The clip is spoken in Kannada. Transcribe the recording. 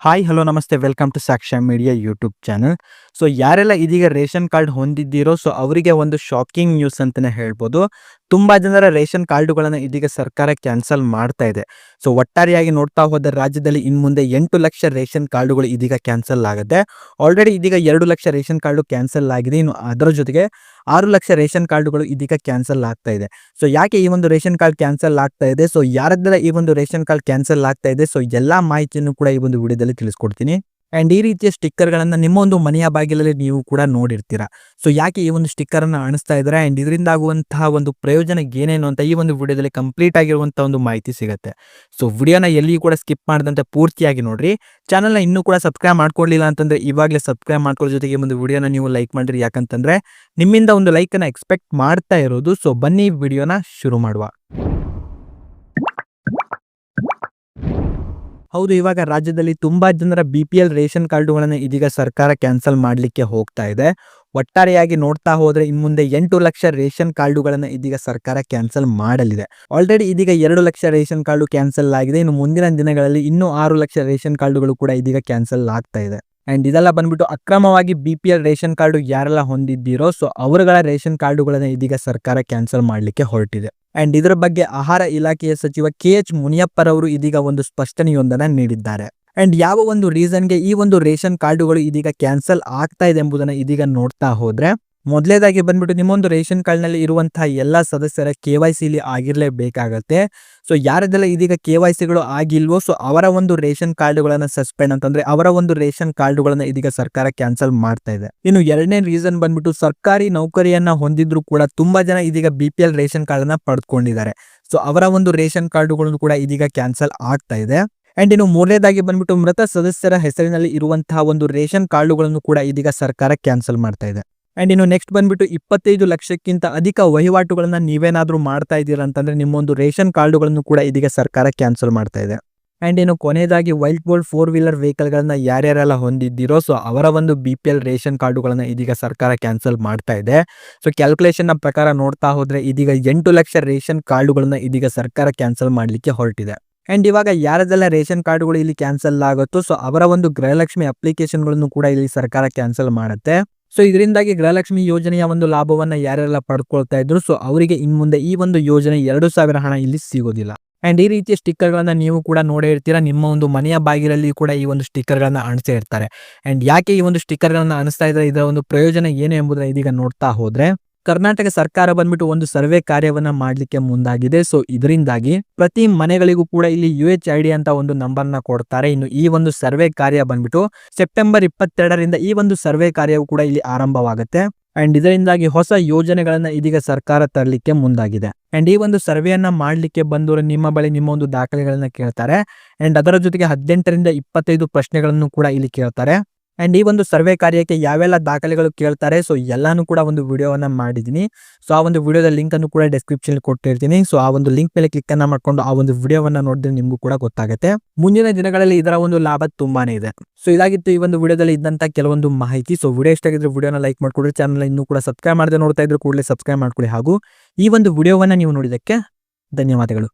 ಹಾಯ್ ಹಲೋ ನಮಸ್ತೆ welcome to Sakshya media YouTube channel so ಯಾರೆಲ್ಲ ಇದೀಗ ರೇಷನ್ ಕಾರ್ಡ್ ಹೊಂದಿದ್ದೀರೋ ಸೊ ಅವರಿಗೆ ಒಂದು ಶಾಕಿಂಗ್ ನ್ಯೂಸ್ ಅಂತಲೇ ಹೇಳ್ಬೋದು. ತುಂಬ ಜನರ ರೇಷನ್ ಕಾರ್ಡುಗಳನ್ನು ಇದೀಗ ಸರ್ಕಾರ ಕ್ಯಾನ್ಸಲ್ ಮಾಡ್ತಾ ಇದೆ. ಸೊ, ಒಟ್ಟಾರೆಯಾಗಿ ನೋಡ್ತಾ ಹೋದ ರಾಜ್ಯದಲ್ಲಿ ಇನ್ನು ಮುಂದೆ ಎಂಟು ಲಕ್ಷ ರೇಷನ್ ಕಾರ್ಡುಗಳು ಇದೀಗ ಕ್ಯಾನ್ಸಲ್ ಆಗುತ್ತೆ ಆಲ್ರೆಡಿ ಇದೀಗ ಎರಡು ಲಕ್ಷ ರೇಷನ್ ಕಾರ್ಡು ಕ್ಯಾನ್ಸಲ್ ಆಗಿದೆ. ಇನ್ನು ಅದರ ಜೊತೆಗೆ ಆರು ಲಕ್ಷ ರೇಷನ್ ಕಾರ್ಡುಗಳು ಇದೀಗ ಕ್ಯಾನ್ಸಲ್ ಆಗ್ತಾ ಇದೆ. ಸೊ, ಯಾಕೆ ಈ ಒಂದು ರೇಷನ್ ಕಾರ್ಡ್ ಕ್ಯಾನ್ಸಲ್ ಆಗ್ತಾ ಇದೆ? ಸೊ ಯಾರದ್ದೆಲ್ಲ ಈ ಒಂದು ರೇಷನ್ ಕಾರ್ಡ್ ಕ್ಯಾನ್ಸಲ್ ಆಗ್ತಾ ಇದೆ? ಸೊ, ಎಲ್ಲಾ ಮಾಹಿತಿಯನ್ನು ಕೂಡ ಈ ಒಂದು ವಿಡಿಯೋದಲ್ಲಿ ತಿಳಿಸ್ಕೊಡ್ತೀನಿ. ಅಂಡ್ ಈ ರೀತಿಯ ಸ್ಟಿಕ್ಕರ್ಗಳನ್ನು ನಿಮ್ಮ ಒಂದು ಮನೆಯ ಬಾಗಿಲಲ್ಲಿ ನೀವು ಕೂಡ ನೋಡಿರ್ತೀರಾ. ಸೊ ಯಾಕೆ ಈ ಒಂದು ಸ್ಟಿಕ್ಕರನ್ನು ಅಣಿಸ್ತಾ ಇದ್ದಾರೆ? ಅಂಡ್ ಇದರಿಂದ ಆಗುವಂತಹ ಒಂದು ಪ್ರಯೋಜನ ಏನೇನು ಅಂತ ಈ ಒಂದು ವಿಡಿಯೋದಲ್ಲಿ ಕಂಪ್ಲೀಟ್ ಆಗಿರುವಂಥ ಒಂದು ಮಾಹಿತಿ ಸಿಗುತ್ತೆ. ಸೊ ವಿಡಿಯೋನ ಎಲ್ಲಿಯೂ ಕೂಡ ಸ್ಕಿಪ್ ಮಾಡದಂತೆ ಪೂರ್ತಿಯಾಗಿ ನೋಡಿರಿ. ಚಾನಲ್ನ ಇನ್ನೂ ಕೂಡ ಸಬ್ಸ್ಕ್ರೈಬ್ ಮಾಡ್ಕೊಳ್ಳಿಲ್ಲ ಅಂತಂದ್ರೆ ಇವಾಗಲೇ ಸಬ್ಸ್ಕ್ರೈಬ್ ಮಾಡ್ಕೊಳ್ಳೋ ಜೊತೆಗೆ ಒಂದು ವಿಡಿಯೋನ ನೀವು ಲೈಕ್ ಮಾಡಿರಿ. ಯಾಕಂತಂದ್ರೆ ನಿಮ್ಮಿಂದ ಒಂದು ಲೈಕನ್ನು ಎಕ್ಸ್ಪೆಕ್ಟ್ ಮಾಡ್ತಾ ಇರೋದು. ಸೊ ಬನ್ನಿ ವಿಡಿಯೋನ ಶುರು ಮಾಡುವ. ಹೌದು, ಇವಾಗ ರಾಜ್ಯದಲ್ಲಿ ತುಂಬಾ ಜನರ ಬಿ ಪಿ ಎಲ್ ರೇಷನ್ ಕಾರ್ಡುಗಳನ್ನು ಇದೀಗ ಸರ್ಕಾರ ಕ್ಯಾನ್ಸಲ್ ಮಾಡಲಿಕ್ಕೆ ಹೋಗ್ತಾ ಇದೆ. ಒಟ್ಟಾರೆಯಾಗಿ ನೋಡ್ತಾ ಹೋದ್ರೆ ಇನ್ ಮುಂದೆ ಎಂಟು ಲಕ್ಷ ರೇಷನ್ ಕಾರ್ಡುಗಳನ್ನು ಇದೀಗ ಸರ್ಕಾರ ಕ್ಯಾನ್ಸಲ್ ಮಾಡಲಿದೆ. ಆಲ್ರೆಡಿ ಇದೀಗ ಎರಡು ಲಕ್ಷ ರೇಷನ್ ಕಾರ್ಡು ಕ್ಯಾನ್ಸಲ್ ಆಗಿದೆ. ಇನ್ನು ಮುಂದಿನ ದಿನಗಳಲ್ಲಿ ಇನ್ನೂ ಆರು ಲಕ್ಷ ರೇಷನ್ ಕಾರ್ಡುಗಳು ಕೂಡ ಇದೀಗ ಕ್ಯಾನ್ಸಲ್ ಆಗ್ತಾ ಇದೆ. ಅಂಡ್ ಇದೆಲ್ಲ ಬಂದ್ಬಿಟ್ಟು ಅಕ್ರಮವಾಗಿ B P L ration card ಯಾರೆಲ್ಲ ಹೊಂದಿದ್ದೀರೋ, ಸೊ ಅವರುಗಳ ರೇಷನ್ ಕಾರ್ಡುಗಳನ್ನು ಇದೀಗ ಸರ್ಕಾರ ಕ್ಯಾನ್ಸಲ್ ಮಾಡಲಿಕ್ಕೆ ಹೊರಟಿದೆ. ಅಂಡ್ ಇದರ ಬಗ್ಗೆ ಆಹಾರ ಇಲಾಖೆಯ ಸಚಿವ ಕೆ ಎಚ್ ಮುನಿಯಪ್ಪರವರು ಇದೀಗ ಒಂದು ಸ್ಪಷ್ಟನೆಯೊಂದನ್ನು ನೀಡಿದ್ದಾರೆ. ಅಂಡ್ ಯಾವ ಒಂದು ರೀಸನ್ಗೆ ಈ ಒಂದು ರೇಷನ್ ಕಾರ್ಡುಗಳು ಇದೀಗ ಕ್ಯಾನ್ಸಲ್ ಆಗ್ತಾ ಇದೆ ಎಂಬುದನ್ನು ಇದೀಗ ನೋಡ್ತಾ ಹೋದ್ರೆ ಮೊದಲೇದಾಗಿ ಬಂದ್ಬಿಟ್ಟು ನಿಮ್ಮೊಂದು ರೇಷನ್ ಕಾರ್ಡ್ನಲ್ಲಿ ಇರುವಂತಹ ಎಲ್ಲ ಸದಸ್ಯರ ಕೆ ವೈ ಸಿಲಿ ಆಗಿರಲೇಬೇಕಾಗತ್ತೆ. ಸೊ ಯಾರದೆಲ್ಲ ಇದೀಗ ಕೆ ವೈ ಸಿಗಳು ಆಗಿಲ್ವೋ, ಸೊ, ಅವರ ಒಂದು ರೇಷನ್ ಕಾರ್ಡ್ಗಳನ್ನು ಸಸ್ಪೆಂಡ್ ಅಂತಂದ್ರೆ ಅವರ ಒಂದು ರೇಷನ್ ಕಾರ್ಡ್ಗಳನ್ನು ಇದೀಗ ಸರ್ಕಾರ ಕ್ಯಾನ್ಸಲ್ ಮಾಡ್ತಾ ಇದೆ. ಇನ್ನು ಎರಡನೇ ರೀಸನ್ ಬಂದ್ಬಿಟ್ಟು ಸರ್ಕಾರಿ ನೌಕರಿಯನ್ನ ಹೊಂದಿದ್ರು ಕೂಡ ತುಂಬಾ ಜನ ಇದೀಗ B P L ration card ಅನ್ನ ಪಡೆದುಕೊಂಡಿದ್ದಾರೆ ಸೊ, ಅವರ ಒಂದು ರೇಷನ್ ಕಾರ್ಡ್ಗಳನ್ನು ಕೂಡ ಇದೀಗ ಕ್ಯಾನ್ಸಲ್ ಆಗ್ತಾ ಇದೆ. ಅಂಡ್ ಇನ್ನು ಮೂರನೇದಾಗಿ ಬಂದ್ಬಿಟ್ಟು ಮೃತ ಸದಸ್ಯರ ಹೆಸರಿನಲ್ಲಿ ಇರುವಂತಹ ಒಂದು ರೇಷನ್ ಕಾರ್ಡುಗಳನ್ನು ಕೂಡ ಇದೀಗ ಸರ್ಕಾರ ಕ್ಯಾನ್ಸಲ್ ಮಾಡ್ತಾ ಇದೆ. ಅಂಡ್ ಇನ್ನು ನೆಕ್ಸ್ಟ್ ಬಂದ್ಬಿಟ್ಟು ಇಪ್ಪತ್ತೈದು ಲಕ್ಷಕ್ಕಿಂತ ಅಧಿಕ ವಹಿವಾಟುಗಳನ್ನು ನೀವೇನಾದರೂ ಮಾಡ್ತಾ ಇದ್ದೀರಾ ಅಂತಂದರೆ ನಿಮ್ಮೊಂದು ರೇಷನ್ ಕಾರ್ಡುಗಳನ್ನು ಕೂಡ ಇದೀಗ ಸರ್ಕಾರ ಕ್ಯಾನ್ಸಲ್ ಮಾಡ್ತಾ ಇದೆ. ಆ್ಯಂಡ್ ಇನ್ನು ಕೊನೆಯದಾಗಿ ವೈಲ್ಡ್ ಬೋಲ್ಡ್ ಫೋರ್ ವೀಲರ್ ವೆಹಿಕಲ್ಗಳನ್ನು ಯಾರ್ಯಾರೆಲ್ಲ ಹೊಂದಿದ್ದೀರೋ ಸೊ ಅವರ ಒಂದು ಬಿ ಪಿ ಎಲ್ ರೇಷನ್ ಕಾರ್ಡುಗಳನ್ನು ಇದೀಗ ಸರ್ಕಾರ ಕ್ಯಾನ್ಸಲ್ ಮಾಡ್ತಾ ಇದೆ. ಸೊ ಕ್ಯಾಲ್ಕುಲೇಷನ್ನ ಪ್ರಕಾರ ನೋಡ್ತಾ ಹೋದರೆ ಇದೀಗ ಎಂಟು ಲಕ್ಷ ರೇಷನ್ ಕಾರ್ಡುಗಳನ್ನು ಇದೀಗ ಸರ್ಕಾರ ಕ್ಯಾನ್ಸಲ್ ಮಾಡಲಿಕ್ಕೆ ಹೊರಟಿದೆ. ಆ್ಯಂಡ್ ಇವಾಗ ಯಾರದೆಲ್ಲ ರೇಷನ್ ಕಾರ್ಡುಗಳು ಇಲ್ಲಿ ಕ್ಯಾನ್ಸಲ್ ಆಗುತ್ತೋ ಸೊ ಅವರ ಒಂದು ಗೃಹಲಕ್ಷ್ಮಿ ಅಪ್ಲಿಕೇಶನ್ಗಳನ್ನು ಕೂಡ ಇಲ್ಲಿ ಸರ್ಕಾರ ಕ್ಯಾನ್ಸಲ್ ಮಾಡುತ್ತೆ. ಸೊ ಇದರಿಂದಾಗಿ ಗೃಹಲಕ್ಷ್ಮಿ ಯೋಜನೆಯ ಒಂದು ಲಾಭವನ್ನ ಯಾರೆಲ್ಲ ಪಡ್ಕೊಳ್ತಾ ಇದ್ರು ಸೊ ಅವರಿಗೆ ಇನ್ ಮುಂದೆ ಈ ಒಂದು ಯೋಜನೆ ಎರಡು ಸಾವಿರ ಹಣ ಇಲ್ಲಿ ಸಿಗೋದಿಲ್ಲ. ಅಂಡ್ ಈ ರೀತಿಯ ಸ್ಟಿಕ್ಕರ್ ಗಳನ್ನ ನೀವು ಕೂಡ ನೋಡೇ ಇರ್ತೀರಾ, ನಿಮ್ಮ ಒಂದು ಮನೆಯ ಬಾಗಿಲಲ್ಲಿ ಕೂಡ ಈ ಒಂದು ಸ್ಟಿಕ್ಕರ್ ಗಳನ್ನ ಅಣಿಸ್ತಾ ಇರ್ತಾರೆ. ಅಂಡ್ ಯಾಕೆ ಈ ಒಂದು ಸ್ಟಿಕ್ಕರ್ ಗಳನ್ನ ಅಣಿಸ್ತಾ ಇದ್ದಾರೆ ಇದರ ಒಂದು ಪ್ರಯೋಜನ ಏನು ಎಂಬುದನ್ನ ಇದೀಗ ನೋಡ್ತಾ ಹೋದ್ರೆ ಕರ್ನಾಟಕ ಸರ್ಕಾರ ಬಂದ್ಬಿಟ್ಟು ಒಂದು ಸರ್ವೆ ಕಾರ್ಯವನ್ನ ಮಾಡ್ಲಿಕ್ಕೆ ಮುಂದಾಗಿದೆ. ಸೊ ಇದರಿಂದಾಗಿ ಪ್ರತಿ ಮನೆಗಳಿಗೂ ಕೂಡ ಇಲ್ಲಿ ಯು ಎಚ್ ಐ ಡಿ ಅಂತ ಒಂದು ನಂಬರ್ ಕೊಡ್ತಾರೆ. ಇನ್ನು ಈ ಒಂದು ಸರ್ವೆ ಕಾರ್ಯ ಬಂದ್ಬಿಟ್ಟು ಸೆಪ್ಟೆಂಬರ್ ಇಪ್ಪತ್ತೆರಡರಿಂದ ಈ ಒಂದು ಸರ್ವೆ ಕಾರ್ಯವು ಕೂಡ ಇಲ್ಲಿ ಆರಂಭವಾಗುತ್ತೆ. ಅಂಡ್ ಇದರಿಂದಾಗಿ ಹೊಸ ಯೋಜನೆಗಳನ್ನ ಇದೀಗ ಸರ್ಕಾರ ತರಲಿಕ್ಕೆ ಮುಂದಾಗಿದೆ. ಅಂಡ್ ಈ ಒಂದು ಸರ್ವೆಯನ್ನ ಮಾಡ್ಲಿಕ್ಕೆ ಬಂದವರು ನಿಮ್ಮ ಬಳಿ ನಿಮ್ಮ ಒಂದು ದಾಖಲೆಗಳನ್ನ ಕೇಳ್ತಾರೆ. ಅಂಡ್ ಅದರ ಜೊತೆಗೆ ಹದಿನೆಂಟರಿಂದ ಇಪ್ಪತ್ತೈದು ಪ್ರಶ್ನೆಗಳನ್ನು ಕೂಡ ಇಲ್ಲಿ ಕೇಳ್ತಾರೆ. ಅಂಡ್ ಈ ಒಂದು ಸರ್ವೆ ಕಾರ್ಯಕ್ಕೆ ಯಾವೆಲ್ಲ ದಾಖಲೆಗಳು ಕೇಳ್ತಾರೆ ಸೊ ಎಲ್ಲಾನು ಕೂಡ ಒಂದು ವಿಡಿಯೋವನ್ನು ಮಾಡಿದ್ದೀನಿ. ಸೊ ಆ ಒಂದು ವಿಡಿಯೋದ ಲಿಂಕನ್ನು ಕೂಡ ಡಿಸ್ಕ್ರಿಪ್ಷನ್ ಕೊಟ್ಟಿರ್ತೀನಿ. ಸೊ ಆ ಒಂದು ಲಿಂಕ್ ಮೇಲೆ ಕ್ಲಿಕ್ ಅನ್ನ ಮಾಡ್ಕೊಂಡು ಆ ಒಂದು ವಿಡಿಯೋವನ್ನು ನೋಡಿದ್ರೆ ನಿಮಗೂ ಕೂಡ ಗೊತ್ತಾಗುತ್ತೆ. ಮುಂದಿನ ದಿನಗಳಲ್ಲಿ ಇದರ ಒಂದು ಲಾಭ ತುಂಬಾನೇ ಇದೆ. ಸೊ ಇದಾಗಿತ್ತು ಈ ಒಂದು ವಿಡಿಯೋದಲ್ಲಿ ಇದ್ದಂಥ ಕೆಲವೊಂದು ಮಾಹಿತಿ. ಸೊ ವಿಡಿಯೋ ಇಷ್ಟ ಆಗಿದ್ರೆ ವಿಡಿಯೋನ ಲೈಕ್ ಮಾಡಿಕೊಡ್ರಿ ಚಾನಲ್ ಇನ್ನೂ ಕೂಡ ಸಬ್ಸ್ಕ್ರೈಬ್ ಮಾಡದೆ ನೋಡ್ತಾ ಇದ್ರೆ ಕೂಡಲೇ ಸಬ್ಸ್ಕ್ರೈಬ್ ಮಾಡ್ಕೊಳ್ಳಿ ಹಾಗೂ ಈ ಒಂದು ವಿಡಿಯೋವನ್ನು ನೀವು ನೋಡಿದ್ದಕ್ಕೆ ಧನ್ಯವಾದಗಳು.